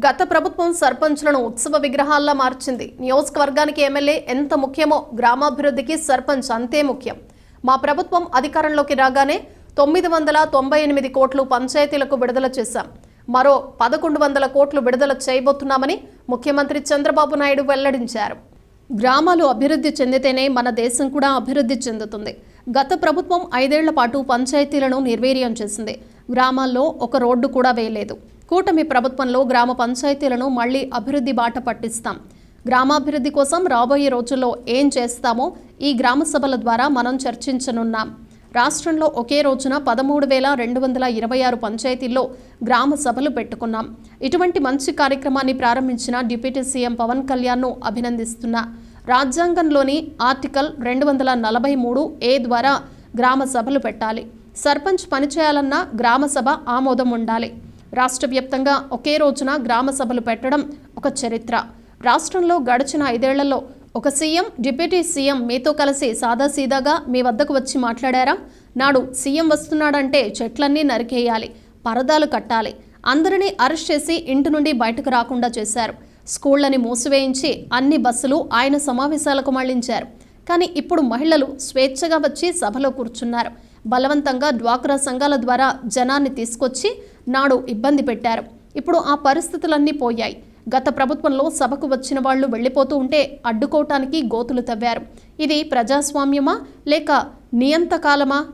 గత ప్రభుత్వం సర్పంచ్లను ఉత్సవ విగ్రహాల్లా మార్చింది. నియోజకవర్గానికి ఎమ్మెల్యే ఎంత ముఖ్యమో గ్రామాభివృద్ధికి సర్పంచ్ అంతే ముఖ్యం. మా ప్రభుత్వం అధికారంలోకి రాగానే తొమ్మిది వందల తొంభై ఎనిమిది కోట్లు పంచాయతీలకు విడుదల చేశాం. మరో పదకొండు వందల కోట్లు విడుదల చేయబోతున్నామని ముఖ్యమంత్రి చంద్రబాబు నాయుడు వెల్లడించారు. గ్రామాలు అభివృద్ధి చెందితేనే మన దేశం కూడా అభివృద్ధి చెందుతుంది. గత ప్రభుత్వం ఐదేళ్ళ పాటు పంచాయతీలను నిర్వీర్యం చేసింది. గ్రామాల్లో ఒక రోడ్డు కూడా వేయలేదు. కూటమి ప్రభుత్వంలో గ్రామ పంచాయతీలను మళ్ళీ అభివృద్ధి బాట పట్టిస్తాం. గ్రామాభివృద్ధి కోసం రాబోయే రోజుల్లో ఏం చేస్తామో ఈ గ్రామ సభల ద్వారా మనం చర్చించనున్నాం. రాష్ట్రంలో ఒకే రోజున పదమూడు వేల రెండు వందల ఇరవై ఆరు పంచాయతీల్లో గ్రామ సభలు పెట్టుకున్నాం. ఇటువంటి మంచి కార్యక్రమాన్ని ప్రారంభించిన డిప్యూటీ సీఎం పవన్ కళ్యాణ్ను అభినందిస్తున్నా. రాజ్యాంగంలోని ఆర్టికల్ రెండు వందల నలభై మూడు ఏ ద్వారా గ్రామ సభలు పెట్టాలి. సర్పంచ్ పనిచేయాలన్నా గ్రామ సభ ఆమోదం ఉండాలి. రాష్ట్ర వ్యాప్తంగా ఒకే రోజున గ్రామ సభలు పెట్టడం ఒక చరిత్ర. రాష్ట్రంలో గడిచిన ఐదేళ్ళలో ఒక సీఎం డిప్యూటీ సీఎం మీతో కలిసి సాదాసీదాగా మీ వద్దకు వచ్చి మాట్లాడారా? నాడు సీఎం వస్తున్నాడంటే చెట్లన్నీ నరికేయాలి పరదాలు కట్టాలి. అందరినీ అరెస్ట్ చేసి ఇంటి నుండి బయటకు రాకుండా చేశారు. స్కూళ్ళని మూసివేయించి అన్ని బస్సులు ఆయన సమావేశాలకు మళ్ళించారు. కానీ ఇప్పుడు మహిళలు స్వేచ్ఛగా వచ్చి సభలో కూర్చున్నారు. బలవంతంగా డ్వాక్రా సంఘాల ద్వారా జనాన్ని తీసుకొచ్చి నాడు ఇబ్బంది పెట్టారు. ఇప్పుడు ఆ పరిస్థితులన్నీ పోయాయి. గత ప్రభుత్వంలో సభకు వచ్చిన వాళ్ళు వెళ్ళిపోతూ ఉంటే అడ్డుకోవటానికి గోతులు తవ్వారు. ఇది ప్రజాస్వామ్యమా లేక నియంతకాలమా?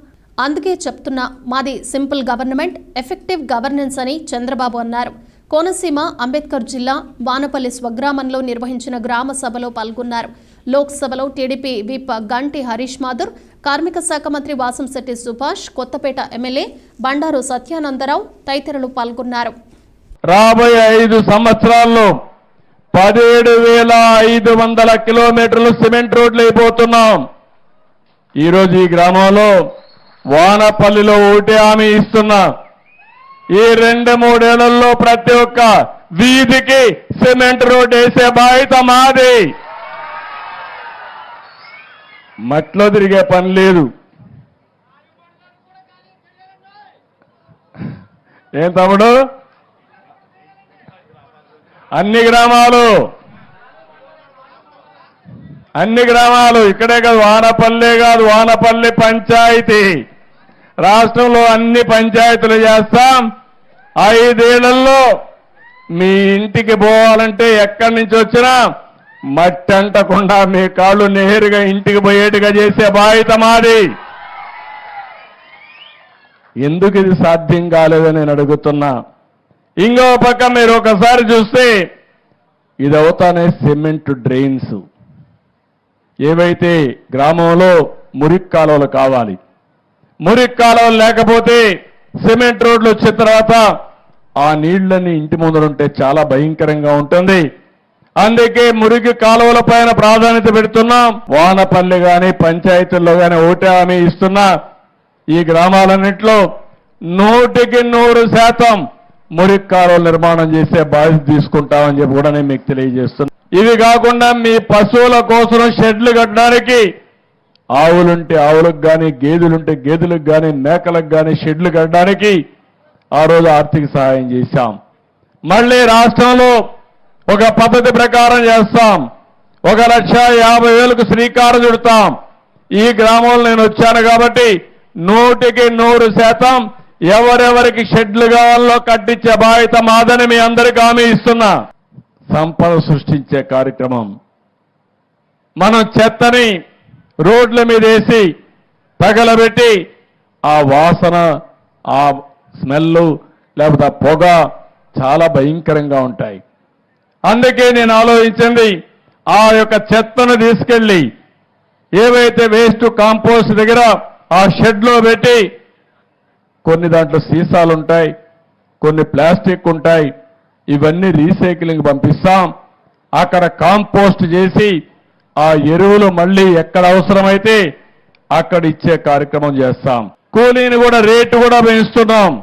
అందుకే చెప్తున్నా మాది సింపుల్ గవర్నమెంట్ ఎఫెక్టివ్ గవర్నెన్స్ అని చంద్రబాబు అన్నారు. కోనసీమ అంబేద్కర్ జిల్లా వానపల్లి స్వగ్రామంలో నిర్వహించిన గ్రామ సభలో పాల్గొన్నారు. లోక్సభలో టీడీపీ విప్ గంటి హరీష్ మాధుర్ కార్మిక శాఖ మంత్రి వాసంశెట్టి సుభాష్ కొత్తపేట ఎమ్మెల్యే బండారు సత్యానందరావు తదితరులు పాల్గొన్నారు. రాబోయే ఐదు సంవత్సరాల్లో పదిహేడు వేల ఐదు వందల కిలోమీటర్లు సిమెంట్ రోడ్లు అయిపోతున్నాం. ఈరోజు ఈ గ్రామంలో వానపల్లిలో ఒకటి హామీ ఇస్తున్నా. ఈ రెండు మూడేళ్ళలో ప్రతి ఒక్క వీధికి సిమెంట్ రోడ్ వేసే బాధ్యత మాది. మట్లో తిరిగే పని లేదు. ఏం తమ్ముడు? అన్ని గ్రామాలు. అన్ని గ్రామాలు. ఇక్కడే కాదు వానపల్లె కాదు వానపల్లి పంచాయతీ. రాష్ట్రంలో అన్ని పంచాయతీలు చేస్తాం. ఐదేళ్ళలో మీ ఇంటికి పోవాలంటే ఎక్కడి నుంచి వచ్చినా? మట్టి అంటకుండా మీ కాళ్ళు నేరుగా ఇంటికి పోయేట్టుగా చేసే బాధ్యత మాది. ఎందుకు ఇది సాధ్యం కాలేదని నేను అడుగుతున్నా. ఇంకో పక్క మీరు ఒకసారి చూస్తే ఇది అవుతానే సిమెంట్ డ్రైన్స్. ఏవైతే గ్రామంలో మురికి కాలువలు కావాలి. మురికి కాలువలు లేకపోతే సిమెంట్ రోడ్లు వచ్చిన తర్వాత ఆ నీళ్ళన్నీ ఇంటి ముందరుంటే చాలా భయంకరంగా ఉంటుంది. అందుకే మురికి కాలువల పైన ప్రాధాన్యత పెడుతున్నాం. వానపల్లి కానీ పంచాయతీల్లో కానీ ఓటే హామీ ఇస్తున్నా. ఈ గ్రామాలన్నింటిలో నూటికి నూరు శాతం మురికి కాలువలు నిర్మాణం చేసే బాధ్యత తీసుకుంటామని చెప్పి కూడా నేను మీకు తెలియజేస్తున్నా. ఇవి కాకుండా మీ పశువుల కోసం షెడ్లు కట్టడానికి ఆవులుంటే ఆవులకు కానీ గేదెలుంటే గేదెలకు కానీ మేకలకు కానీ షెడ్లు కట్టడానికి ఆ రోజు ఆర్థిక సహాయం చేశాం. మళ్ళీ రాష్ట్రంలో ఒక పద్ధతి ప్రకారం చేస్తాం. ఒక లక్ష యాభై వేలకు శ్రీకారం చుడతాం. ఈ గ్రామంలో నేను వచ్చాను కాబట్టి నూటికి నూరు శాతం ఎవరెవరికి షెడ్లు కావాలో కట్టించే బాధ్యత మాదని మీ అందరికీ హామీ ఇస్తున్నా. సంపద సృష్టించే కార్యక్రమం. మనం చెత్తని రోడ్ల మీద వేసి తగలబెట్టి ఆ వాసన ఆ స్మెల్ లేకపోతే పొగ చాలా భయంకరంగా ఉంటాయి. అందుకే నేను ఆలోచించింది ఆ యొక్క చెత్తను తీసుకెళ్ళి ఏవైతే వేస్ట్ కాంపోస్ట్ దగ్గర ఆ షెడ్లో పెట్టి కొన్ని దాంట్లో సీసాలు ఉంటాయి కొన్ని ప్లాస్టిక్ ఉంటాయి ఇవన్నీ రీసైక్లింగ్ పంపిస్తాం. అక్కడ కాంపోస్ట్ చేసి ఆ ఎరువులు మళ్ళీ ఎక్కడ అవసరమైతే అక్కడ ఇచ్చే కార్యక్రమం చేస్తాం. కూలీని కూడా రేటు కూడా పెంచుతున్నాం.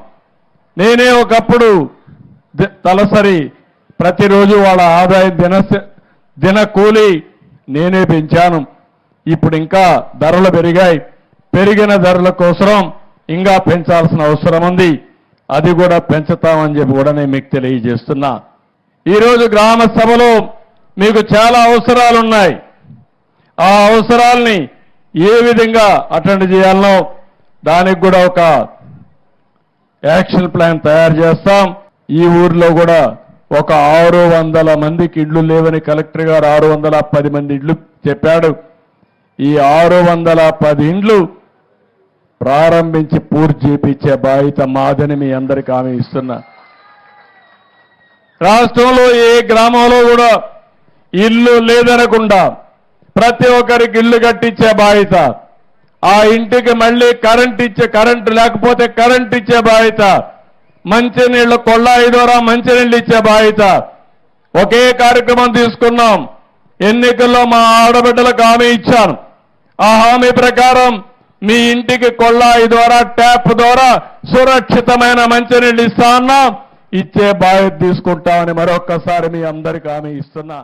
నేనే ఒకప్పుడు తలసరి ప్రతిరోజు వాళ్ళ ఆదాయం దిన దిన కూలి నేనే పెంచాను. ఇప్పుడు ఇంకా ధరలు పెరిగాయి. పెరిగిన ధరల కోసం ఇంకా పెంచాల్సిన అవసరం ఉంది. అది కూడా పెంచుతామని చెప్పి కూడా నేను మీకు తెలియజేస్తున్నా. ఈరోజు గ్రామ సభలో మీకు చాలా అవసరాలు ఉన్నాయి. ఆ అవసరాల్ని ఏ విధంగా అటెండ్ చేయాలనో దానికి కూడా ఒక యాక్షన్ ప్లాన్ తయారు చేస్తాం. ఈ ఊర్లో కూడా ఒక ఆరు వందల మందికి ఇళ్ళు లేవని కలెక్టర్ గారు ఆరు వందల పది మంది ఇళ్ళు చెప్పాడు. ఈ ఆరు వందల పది ఇండ్లు ప్రారంభించి పూర్తి చేపించే బాధ్యత మాదని మీ అందరికి ఆమె ఇస్తున్నా. రాష్ట్రంలో ఏ గ్రామంలో కూడా ఇల్లు లేదనకుండా ప్రతి ఒక్కరికి ఇల్లు కట్టించే బాధ్యత ఆ ఇంటికి మళ్ళీ కరెంట్ ఇచ్చే కరెంటు లేకపోతే కరెంట్ ఇచ్చే బాధ్యత మంచినీళ్ళ కొళ్ళాయి ద్వారా మంచినీళ్ళు ఇచ్చే బాధ్యత. ఒకే కార్యక్రమం తీసుకున్నాం. ఎన్నికల్లో మా ఆడబిడ్డలకు హామీ ఇచ్చాను ఆ హామీ ప్రకారం మీ ఇంటికి కొళ్ళాయి ద్వారా ట్యాప్ ద్వారా సురక్షితమైన మంచినీళ్ళు ఇస్తా ఉన్నాం ఇచ్చే బాధ్యత తీసుకుంటామని మరొక్కసారి మీ అందరికి హామీ ఇస్తున్నా.